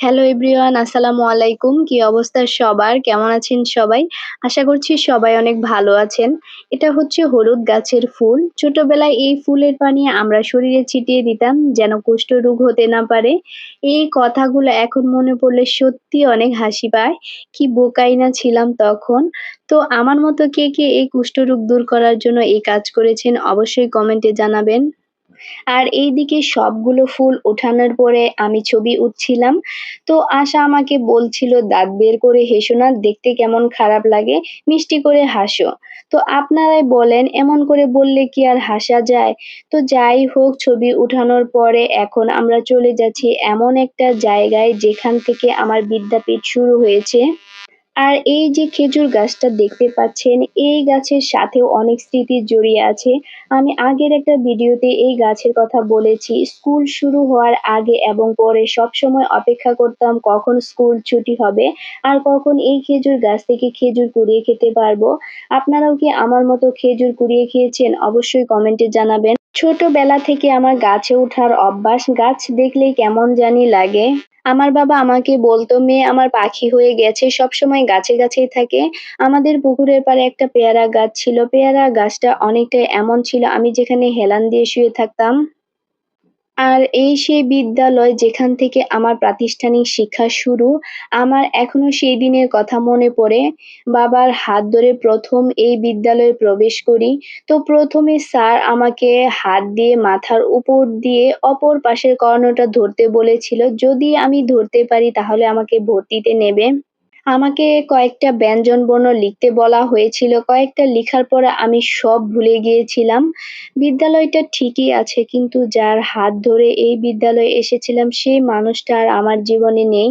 Hello everyone আসসালামু আলাইকুম কি অবস্থা সবার? কেমন আছেন সবাই? আশা করছি সবাই অনেক ভালো আছেন। এটা হচ্ছে হলুদ গাছের ফুল। ছোটবেলায় এই ফুলের পানি আমরা শরীরে ছিটিয়ে দিতাম যেন কুষ্ঠরোগ হতে না পারে। এই কথাগুলো এখন মনে পড়লে সত্যি অনেক হাসি পায়। কি বোকাই না ছিলাম তখন। তো আমার মতো কে কে এই কুষ্ঠরোগ দূর করার জন্য এই কাজ করেছেন অবশ্যই কমেন্টে জানাবেন। আর এইদিকে সবগুলো ফুল ওঠানোর পরে আমি ছবি উঠছিলাম। তো আশা আমাকে বলছিল, দাঁত বের করে হেসো না, দেখতে কেমন খারাপ লাগে, মিষ্টি করে হাসো। তো আপনারাই বলেন, এমন করে বললে কি আর হাসা যায়? তো যাই হোক, ছবি উঠানোর পরে এখন আমরা চলে যাচ্ছি এমন একটা জায়গায় যেখান থেকে আমার বিদ্যাপীঠ শুরু হয়েছে। আর এই যে খেজুর গাছটা দেখতে পাচ্ছেন, এই গাছের সাথেও অনেক স্মৃতি জড়িয়ে আছে। আমি আগের একটা ভিডিওতে এই গাছের কথা বলেছি, স্কুল শুরু হওয়ার আগে এবং পরে সব সময় অপেক্ষা করতাম কখন স্কুল ছুটি হবে আর কখন এই খেজুর গাছ থেকে খেজুর কুড়িয়ে খেতে পারব। আপনারাও কি আমার মতো খেজুর কুড়িয়ে খেয়েছেন? অবশ্যই কমেন্টে জানাবেন। ছোটবেলা থেকে আমার গাছে ওঠার অভ্যাস, গাছ দেখলে কেমন জানি লাগে। আমার বাবা আমাকে বলতো, মেয়ে, আমার পাখি হয়ে গেছে, সবসময় গাছে গাছেই থাকে। আমাদের পুকুরের পাড়ে একটা পেয়ারা গাছ ছিল। পেয়ারা গাছটা অনেকটা এমন ছিল, আমি যেখানে হেলান দিয়ে শুয়ে থাকতাম। আর এই সেই বিদ্যালয় যেখান থেকে আমার প্রাতিষ্ঠানিক শিক্ষা শুরু, আমার এখনও সেই দিনের কথা মনে পড়ে। বাবার হাত ধরে প্রথম এই বিদ্যালয়ে প্রবেশ করি। তো প্রথমে স্যার আমাকে হাত দিয়ে মাথার উপর দিয়ে অপর পাশের কর্ণটা ধরতে বলেছিল, যদি আমি ধরতে পারি তাহলে আমাকে ভর্তিতে নেবে। আমাকে কয়েকটা ব্যঞ্জন বর্ণ লিখতে বলা হয়েছিল। কয়েকটা লিখার পরে আমি সব ভুলে গিয়েছিলাম। বিদ্যালয়টা ঠিকই আছে, কিন্তু যার হাত ধরে এই বিদ্যালয়ে এসেছিলাম, সেই মানুষটা আর আমার জীবনে নেই।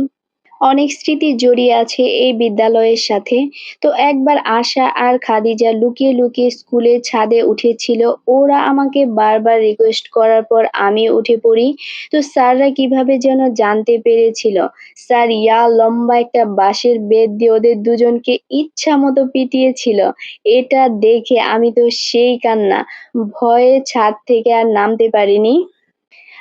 অনেক স্মৃতি জড়িয়ে আছে এই বিদ্যালয়ের সাথে। তো একবার আশা আর খাদিজা লুকিয়ে লুকিয়ে স্কুলের ছাদে উঠেছিল, ওরা আমাকে বারবার রিকোয়েস্ট করার পর আমি উঠে পড়ি। তো স্যাররা কীভাবে যেন জানতে পেরেছিল, স্যার, ইয়া লম্বা একটা বাঁশের বেদ দিয়ে ওদের দুজনকে ইচ্ছা মতো পিটিয়েছিল। এটা দেখে আমি তো সেই কান্না, ভয়ে ছাদ থেকে আর নামতে পারিনি।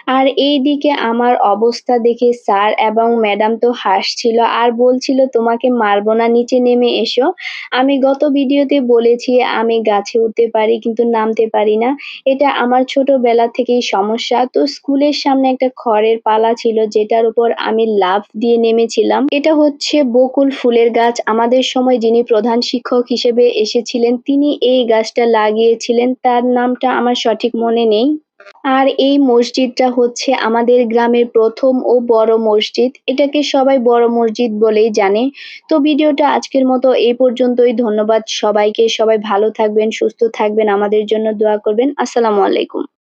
আর এইদিকে আমার অবস্থা দেখে স্যার এবং ম্যাডাম তো হাসছিল আর বলছিল, তোমাকে মারবো না, নিচে নেমে এসো। আমি গত ভিডিওতে বলেছি, আমি গাছে উঠতে পারি, কিন্তু নামতে পারি না। এটা আমার ছোটবেলা থেকেই সমস্যা। তো স্কুলের সামনে একটা খড়ের পালা ছিল, যেটার উপর আমি লাভ দিয়ে নেমেছিলাম। এটা হচ্ছে বকুল ফুলের গাছ। আমাদের সময় যিনি প্রধান শিক্ষক হিসেবে এসেছিলেন, তিনি এই গাছটা লাগিয়েছিলেন। তার নামটা আমার সঠিক মনে নেই। আর এই মসজিদটা হচ্ছে আমাদের গ্রামের প্রথম ও বড় মসজিদ। এটাকে সবাই বড় মসজিদ বলেই জানে। তো ভিডিওটা আজকের মতো এই পর্যন্তই। ধন্যবাদ সবাইকে। সবাই ভালো থাকবেন, সুস্থ থাকবেন। আমাদের জন্য দোয়া করবেন। আসসালামু আলাইকুম।